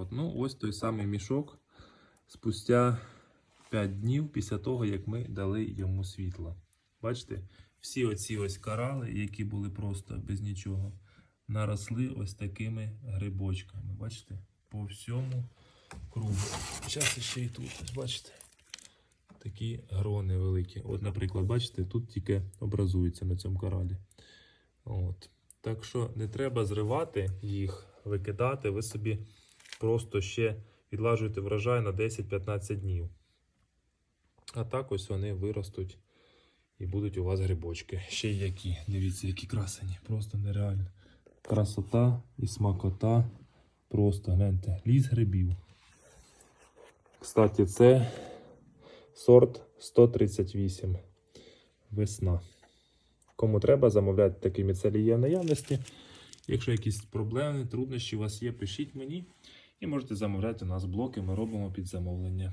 народ. Ну, ось той самий мішок спустя 5 днів після того, як ми дали йому світло. Бачите, всі оці ось корали, які були просто без нічого, наросли ось такими грибочками. Бачите? По всьому кругу. Зараз ще і тут, бачите. Такі грони великі. От, наприклад, бачите, тут тільки образується на цьому коралі. От. Так що не треба зривати їх, викидати. Ви собі просто ще відлажуєте врожай на 10-15 днів. А так ось вони виростуть і будуть у вас грибочки. Ще й які. Дивіться, які красені. Просто нереально. Красота і смакота. Просто гляньте, ліс грибів. Кстати, це сорт 138. Весна. Кому треба, замовляйте такі міцелі є в наявності. Якщо якісь проблеми, труднощі у вас є, пишіть мені і можете замовляти у нас блоки, ми робимо під замовлення.